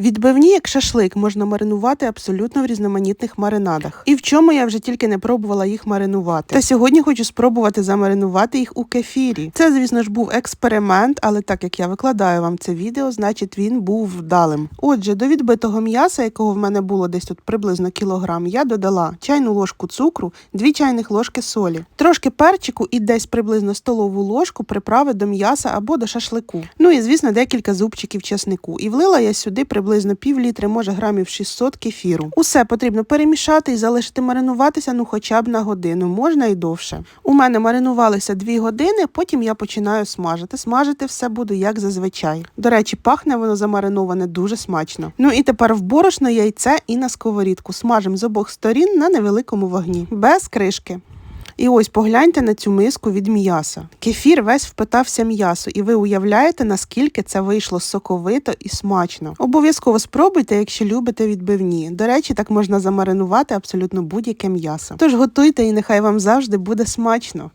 Відбивні, як шашлик, можна маринувати абсолютно в різноманітних маринадах. І в чому я вже тільки не пробувала їх маринувати. Та сьогодні хочу спробувати замаринувати їх у кефірі. Це, звісно ж, був експеримент, але так як я викладаю вам це відео, значить він був вдалим. Отже, до відбитого м'яса, якого в мене було десь тут приблизно кілограм, я додала чайну ложку цукру, 2 чайних ложки солі, трошки перчику і десь приблизно столову ложку приправи до м'яса або до шашлику. Ну і звісно, декілька зубчиків чеснику. І влила я сюди приблизно пів літри, може грамів 600 кефіру. Усе потрібно перемішати і залишити маринуватися ну хоча б на годину, можна і довше. У мене маринувалися 2 години, потім я починаю смажити. Смажити все буду як зазвичай. До речі, пахне воно замариноване дуже смачно. Ну і тепер в борошно яйце і на сковорідку. Смажимо з обох сторін на невеликому вогні, без кришки. І ось погляньте на цю миску від м'яса. Кефір весь впитався м'ясо, і ви уявляєте, наскільки це вийшло соковито і смачно. Обов'язково спробуйте, якщо любите відбивні. До речі, так можна замаринувати абсолютно будь-яке м'ясо. Тож готуйте і нехай вам завжди буде смачно.